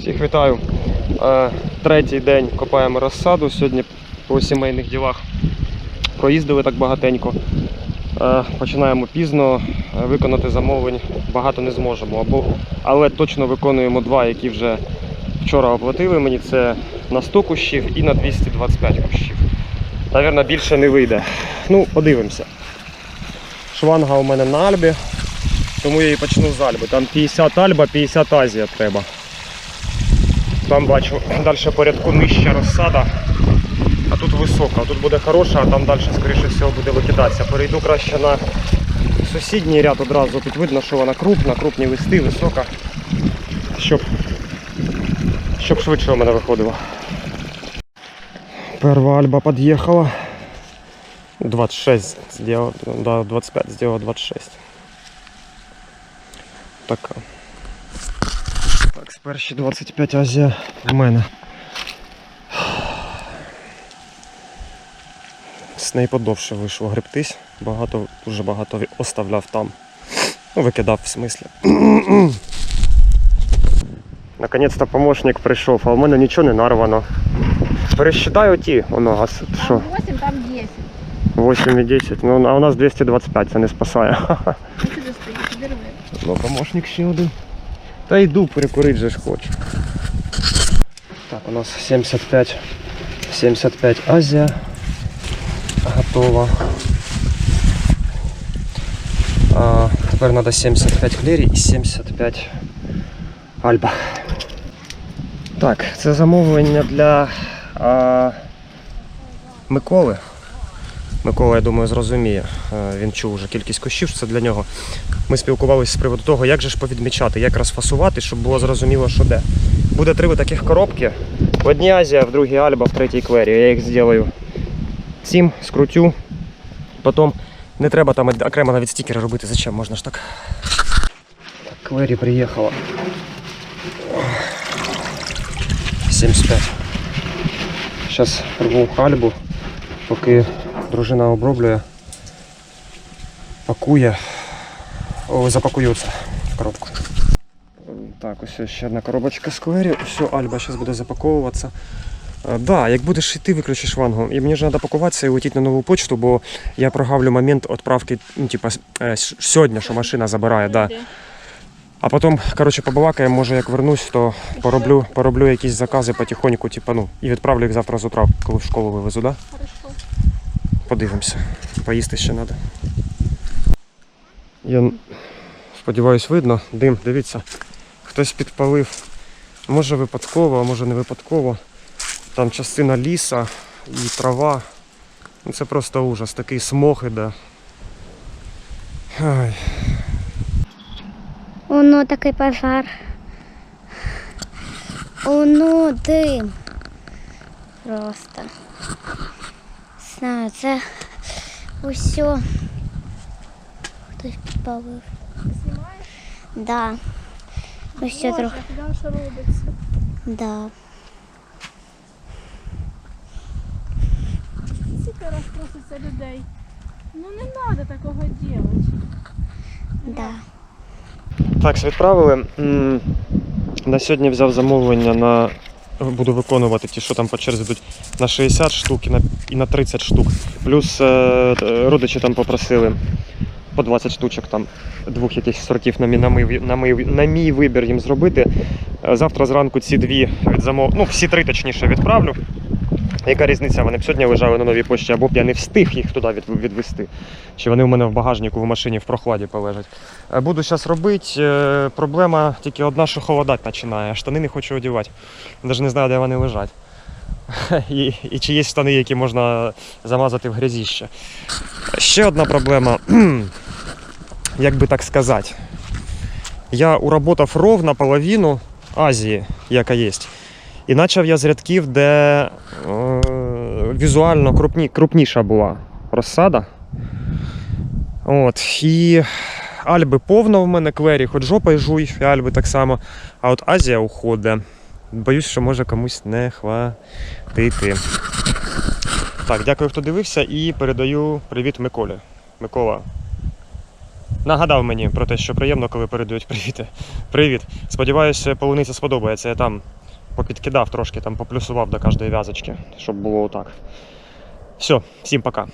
Всіх вітаю. Е, Третій день копаємо розсаду. Сьогодні по сімейних ділах проїздили так багатенько. Е, Починаємо пізно, е, виконати замовлень багато не зможемо. Або, але точно виконуємо два, які вже вчора оплатили мені. Це на 100 кущів і на 225 кущів. Навірно, більше не вийде. Ну, подивимося. Шланга у мене на Альбі, тому я і почну з Альби. Там 50 Альба, 50 Азія треба. Там бачу далі порядку нижча розсада, а тут висока, тут буде хороша, а там далі, скоріше всього, буде викидатися. Перейду краще на сусідній ряд одразу. Тут видно, що вона крупна, крупні листи, висока, щоб, щоб швидше у мене виходило. Перва альба під'їхала. 26 сделал, да, 25 сделал 26. Така. Так, перші 25 Азія в мене. З неї подовше вийшло гребтись. Багато, дуже багато оставляв там. Ну, викидав в смислі. Наконець-то помощник прийшов, а в мене нічого не нарвано. Пересчитай оті, воно, а що? Там 8, там 10. 8 і 10. Ну, а у нас 225, це не спасає. Ну. Ну, помощник ще один. Та йду перекурити же ж хочу. Так, у нас 75. 75 Азія. Готова. А, тепер треба 75 клері і 75 Альба. Так, це замовлення для а, Миколи. Микола, я думаю, зрозуміє. Е, Він чув вже кількість кущів, це для нього. Ми спілкувалися з приводу того, як же ж повідмічати, як розфасувати, щоб було зрозуміло, що де. Буде три таких коробки. В одній Азія, в другій Альба, в третій Квері. Я їх зроблю цим, скрутю. Потім не треба там окремо навіть стікери робити. Зачем? Можна ж. Так, Квері приїхала. 75. Зараз рву Альбу, поки дружина оброблює, пакує. О, запакуються в коробку. Так, ось ще одна коробочка з квері. Все, Альба зараз буде запаковуватися. Так, да, як будеш йти, виключиш вангу. І мені ж треба пакуватися і летіти на нову почту, бо я прогавлю момент відправки, ну, типа, е, сьогодні, що машина забирає. Да. А потім, коротше, побалакаємо, може як вернусь, то пороблю, пороблю якісь закази потихоньку, типа, ну, і відправлю їх завтра з утра, коли в школу вивезу, да? Подивимося. Поїсти ще треба. Я сподіваюсь, видно. Дим, дивіться. Хтось підпалив. Може випадково, а може не випадково. Там частина ліса і трава. Ну, Це просто ужас. Такий смог іде. Ай. Воно такий пожар. Воно дим. Просто. Знаю, це усьо. Хтось підпалив. Знімаєш? Да. Ось Боже, трохи. куди що робиться? Да. Скільки раз проситься людей. Ну не треба такого робити. Да. Так, відправили. На сьогодні взяв замовлення на. Буду виконувати ті, що там по черзі йдуть на 60 штук і на, і на 30 штук. Плюс е, е, родичі там попросили по 20 штучок там двох якихось сортів на мій, на мій, на мій, на мій вибір їм зробити. Е, Завтра зранку ці дві від замов... ну всі три точніше відправлю. Яка різниця? Вони б сьогодні лежали на новій пошті, або б я не встиг їх туди відвести. Чи вони у мене в багажнику в машині в прохладі полежать. Е, Буду зараз робити. Е, Проблема тільки одна, що холодати починає, штани не хочу одягати. Навіть не знаю, де вони лежать. І, і чи є штани, які можна замазати в грязіще. Ще одна проблема, як би так сказати. Я уработав ровно половину Азії, яка є. І почав я з рядків, де е, візуально крупні, крупніша була розсада. От, і Альби повно в мене квері, хоч жопа й жуй, і Альби так само. А от Азія уходить. Боюсь, що може комусь не хватити. Так, дякую, хто дивився, і передаю привіт Миколі. Микола. Нагадав мені про те, що приємно, коли передають привіти. Привіт. Сподіваюся, полуниця сподобається. Я там попідкидав трошки, там поплюсував до кожної в'язочки, щоб було отак. Все, всім пока.